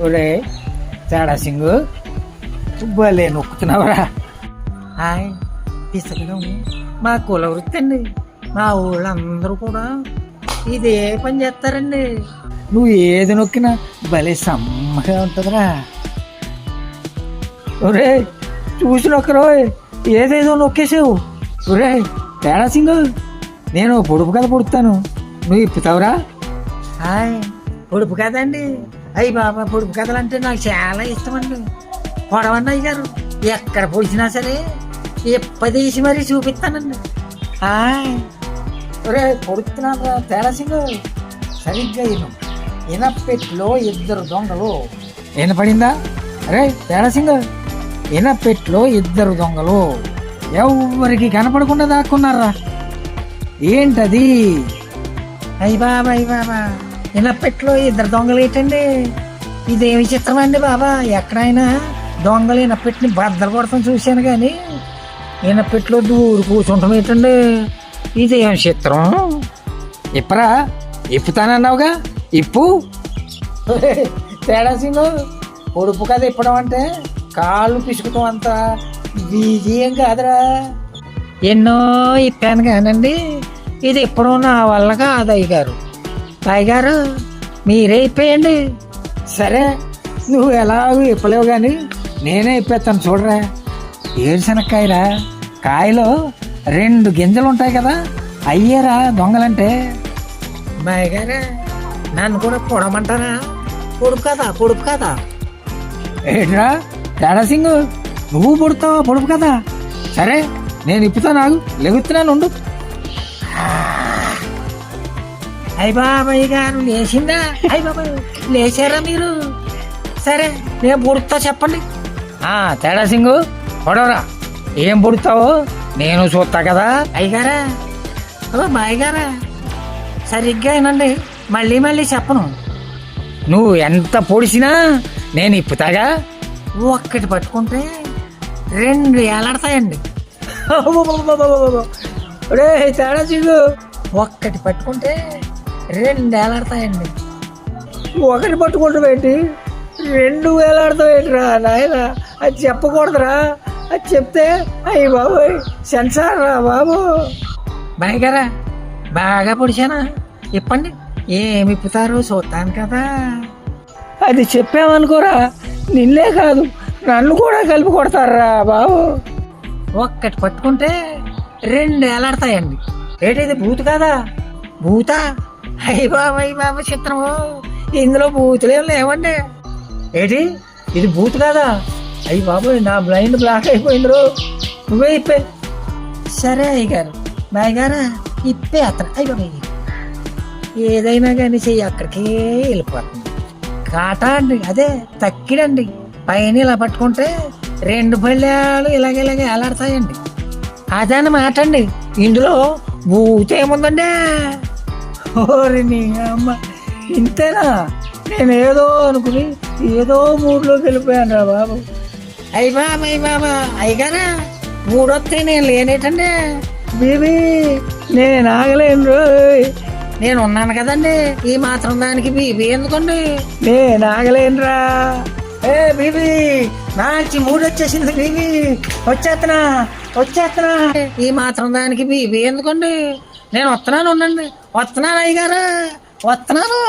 ఒరే తేడా సింగు. భలే నొక్కుతున్నావురా. హాయ్ పిసకడం మా కుల వృత్తి అండి మా ఊళ్ళందరూ కూడా ఇదే పని చేస్తారండి. నువ్వు ఏది నొక్కినా భలే సమ్మగా ఉంటుందిరా. ఒరే చూసి నొక్కరో ఏదేదో నొక్కేసావు. ఒరే తేడా సింగు. నేను పొడుపు కథ పుడతాను నువ్వు ఇప్పుతావురా. హాయ్ పొడుపు కథ అండి. అయ్యి బాబా పొడుపు కథలు అంటే నాకు చాలా ఇష్టం అండి పొడవన్నయ్య గారు ఎక్కడ పొడిచినా సరే ఎప్పదీసి మరీ చూపిస్తానండి. హాయ్ ఒరే పొడుతున్నాను తేడాసింగు సరిగ్గా ఇను. ఇనపెట్లో ఇద్దరు దొంగలు. వినపడిందా? అరే తేడాసింగు ఇనపెట్లో ఇద్దరు దొంగలు. ఎవరికి కనపడకుండా దాక్కున్నారా? ఏంటది? అయ్యి బాబా అయ్యి బాబా. ఇనపెట్లో ఇద్దరు దొంగలు ఏంటండి? ఇదే చిత్రం అండి బాబా? ఎక్కడైనా దొంగలు ఇనపెట్టిని బద్దలు కొడతాం చూశాను కానీ ఇనపెట్లో దూరు కూర్చుంటాం ఏంటండి? ఇదేం చిత్రం? ఇప్పరా ఇప్పుతానన్నావుగా? ఇప్పు. తేడా సింగు పొడుపు కదా ఇప్పడం అంటే కాళ్ళు పిసుకుతాం అంత. ఈజీ ఏం కాదురా. ఎన్నో ఇప్పాను కానండి ఇది ఇప్పుడు నా వల్ల కాదు అయ్యగారు. గారు మీరే ఇప్పేయండి సరే నువ్వు ఎలాగూ ఇప్పలేవు కానీ నేనే ఇప్పేస్తాను చూడరా. ఏడుశనక్కాయరా కాయలో రెండు గింజలు ఉంటాయి కదా అయ్యేరా దొంగలంటే. గారే నన్ను కూడా పొడమంటారా? పొడుపు కదా పొడుపు కదా. ఏట్రా తేడా సింగు. నువ్వు పొడుతావా పొడుపు కదా? సరే నేను ఇప్పుతా నాకు లెగుతున్నాను ఉండు. అయ్య బాబాయ్ గారు లేచిందా? అయ్య బాబాయ్ లేచారా మీరు? సరే నేను పొడుతా చెప్పండి. ఆ తేడా సింగు పొడవరా. ఏం పొడుతావో నేను చూస్తా కదా. అయ్యగారా? ఓ బాయ్గారా సరిగ్గా వినండి మళ్ళీ మళ్ళీ చెప్పను. నువ్వు ఎంత పొడిచినా నేను ఇప్పుతాగా? ఒక్కటి పట్టుకుంటే రెండు ఏలాడతాయండి. తేడా చిగు ఒక్కటి పట్టుకుంటే రెండు ఏలాడతాయండి ఒకటి పట్టుకుంటాం ఏంటి? రెండు వేలాడతావు ఏంటిరా? నాయన అది చెప్పకూడదురా. అది చెప్తే అయ్యి బాబోయ్ సెన్సార్ రా బాబు. బాగా బాగా పొడిచానా? ఇప్పండి. ఏమి ఇప్పుతారో చూస్తాను కదా. అది చెప్పామనుకోరా. నిన్నే కాదు నన్ను కూడా కలిపి కొడతారా బాబు? ఒక్కటి పట్టుకుంటే రెండు ఏలాడతాయండి ఏంటిది బూతు కాదా? బూత? అయ్యి బాబు అయ్యి చిత్రము ఇందులో బూతులేం లేవండి. ఏంటి? ఇది బూత్ కాదా? అయ్యి బాబు నా బ్లైండ్ బ్లాక్ అయిపోయింది రో నువ్వే ఇప్పే. సరే అయ్య గారు బాయ్ గారా ఇప్పే అతను. అయ్యి ఏదైనా కానీ చెయ్యి అక్కడికే వెళ్ళిపోతుంది. కాటా అండి అదే తక్కిడండి పైన ఇలా పట్టుకుంటే రెండు పళ్ళాలు ఇలాగ ఇలాగ ఎలాడతాయండి అదన్నమాట అండి ఇందులో బూత ఏముందండి ఓరి నీ అమ్మ. ఇంతేనా? నేను ఏదో అనుకుని ఏదో మూడులోకి వెళ్ళిపోయాను రా బాబు. అయ్యి బాబా అయ్యి బాబా. అయ్యగారా మూడొస్తే నేను లేనేటండి. బీబీ నేను ఆగలేను రోయ్ నేను ఉన్నాను కదండి. ఈ మాత్రం దానికి బీబీ ఎందుకండి? నేను ఆగలేనురా ఏ బీబీ నాకు మూడు వచ్చేసింది బీబీ వచ్చేస్తున్నా వచ్చేస్తున్నా ఈ మాత్రం దానికి బీబీ ఎందుకండి? నేను వస్తున్నాను ఉండండి. వస్తున్నాను అయ్యగారు. వస్తున్నాను.